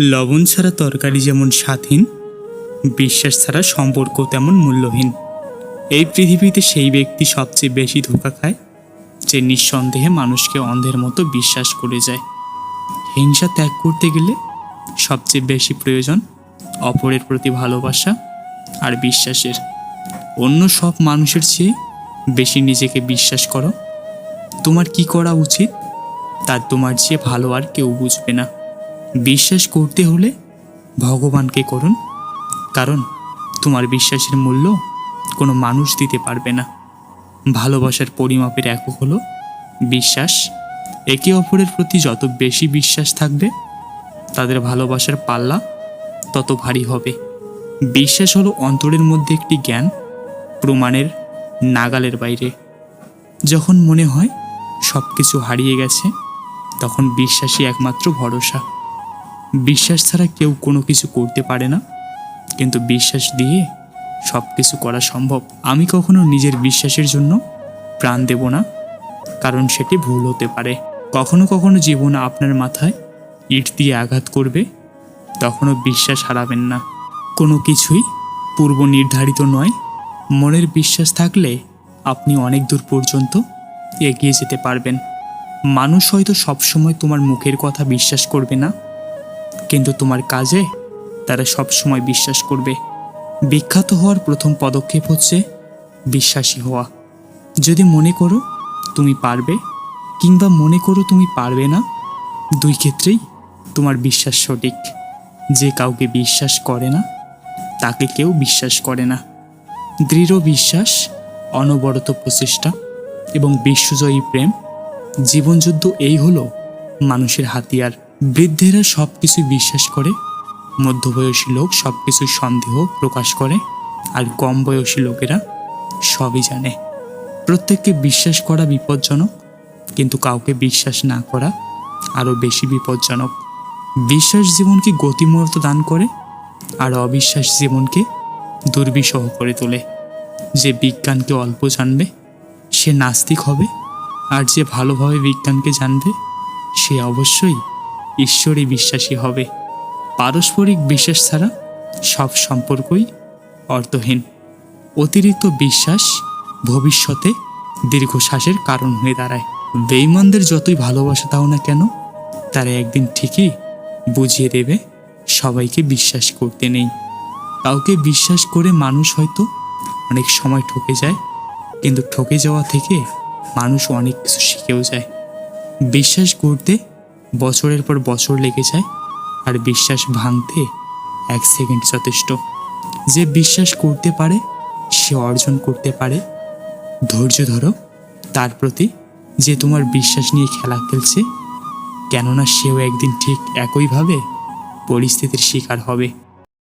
লবণ ছাড়া তরকারি যেমন স্বাধীন, বিশ্বাস ছাড়া সম্পর্ক তেমন মূল্যহীন। এই পৃথিবীতে সেই ব্যক্তি সবচেয়ে বেশি ধোকা খায়, যে নিঃসন্দেহে মানুষকে অন্ধের মতো বিশ্বাস করে যায়। হিংসা ত্যাগ করতে গেলে সবচেয়ে বেশি প্রয়োজন অপরের প্রতি ভালোবাসা আর বিশ্বাসের। অন্য সব মানুষের চেয়ে বেশি নিজেকে বিশ্বাস করো। তোমার কি করা উচিত? তার তোমার চেয়ে ভালো আর কেউ বুঝবে না। বিশ্বাস করতে হলে ভগবানকে করুন। কারণ তোমার বিশ্বাসের মূল্য কোনো মানুষ দিতে পারবে না। ভালোবাসার পরিমাপের একক হলো বিশ্বাস। একে অপরের প্রতি যত বেশি বিশ্বাস থাকবে, তাদের ভালোবাসার পাল্লা তত ভারী হবে। বিশ্বাস হলো অন্তরের মধ্যে একটি জ্ঞান প্রমাণের নাগালের বাইরে। যখন মনে হয় সব কিছু হারিয়ে গেছে, তখন বিশ্বাসই একমাত্র ভরসা। বিশ্বাস ছাড়া কেউ কোনো কিছু করতে পারে না। কিন্তু বিশ্বাস দিয়ে সব কিছু করা সম্ভব। আমি কখনো নিজের বিশ্বাসের জন্য প্রাণ দেব না, কারণ সেটি ভুল হতে পারে। কখনো কখনো জীবন আপনার মাথায় ইট দিয়ে আঘাত করবে, তখনও বিশ্বাস হারাবেন না। কোনো কিছুই পূর্ব নির্ধারিত নয়। মনের বিশ্বাস থাকলে আপনি অনেক দূর পর্যন্ত এগিয়ে যেতে পারবেন। মানুষ হয়তো সবসময় তোমার মুখের কথা বিশ্বাস করবে না। কিন্তু তোমার কাজে তারা সবসময় বিশ্বাস করবে। বিখ্যাত হওয়ার প্রথম পদক্ষেপ হচ্ছে বিশ্বাসী হওয়া। যদি মনে করো তুমি পারবে, কিংবা মনে করো তুমি পারবে না, দুই ক্ষেত্রেই তোমার বিশ্বাস সঠিক। যে কাউকে বিশ্বাস করে না, তাকে কেউ বিশ্বাস করে না। দৃঢ় বিশ্বাস, অনবরত প্রচেষ্টা এবং বিশ্বজয়ী প্রেম, জীবনযুদ্ধ এই হলো মানুষের হাতিয়ার। বৃদ্ধেরা সব কিছুই বিশ্বাস করে, মধ্যবয়সী লোক সব কিছু সন্দেহ প্রকাশ করে, আর কম বয়সী লোকেরা সবই জানে। প্রত্যেককে বিশ্বাস করা বিপজ্জনক, কিন্তু কাউকে বিশ্বাস না করা আরও বেশি বিপজ্জনক। বিশ্বাস জীবনকে গতিমূর্ত দান করে, আর অবিশ্বাস জীবনকে দুর্বিষহ করে তোলে। যে বিজ্ঞানকে অল্প জানবে, সে নাস্তিক হবে, আর যে ভালোভাবে বিজ্ঞানকে জানবে, সে অবশ্যই ঈশ্বরে বিশ্বাসী হবে। পারস্পরিক বিশ্বাস ছাড়া সব সম্পর্কই অর্থহীন। অতিরিক্ত বিশ্বাস ভবিষ্যতে দীর্ঘশ্বাসের কারণ হয়ে দাঁড়ায়। বেইমানদের যতই ভালোবাসা দাও না কেন, তারা একদিন ঠিকই বুঝিয়ে দেবে সবাইকে বিশ্বাস করতে নেই। কাউকে বিশ্বাস করে মানুষ হয়তো অনেক সময় ঠকে যায়, কিন্তু ঠকে যাওয়া থেকে মানুষ অনেক কিছু শিখেও যায়। বিশ্বাস করতে বছরের পর বছর লেগে যায় আর বিশ্বাস ভাঙতে এক সেকেন্ড যথেষ্ট। যে বিশ্বাস করতে পারে, সে অর্জন করতে পারে। ধৈর্য ধরো, তার প্রতি যে তোমার বিশ্বাস নিয়ে খেলা খেলছে, কেননা সেও একদিন ঠিক একইভাবে পরিস্থিতির শিকার হবে।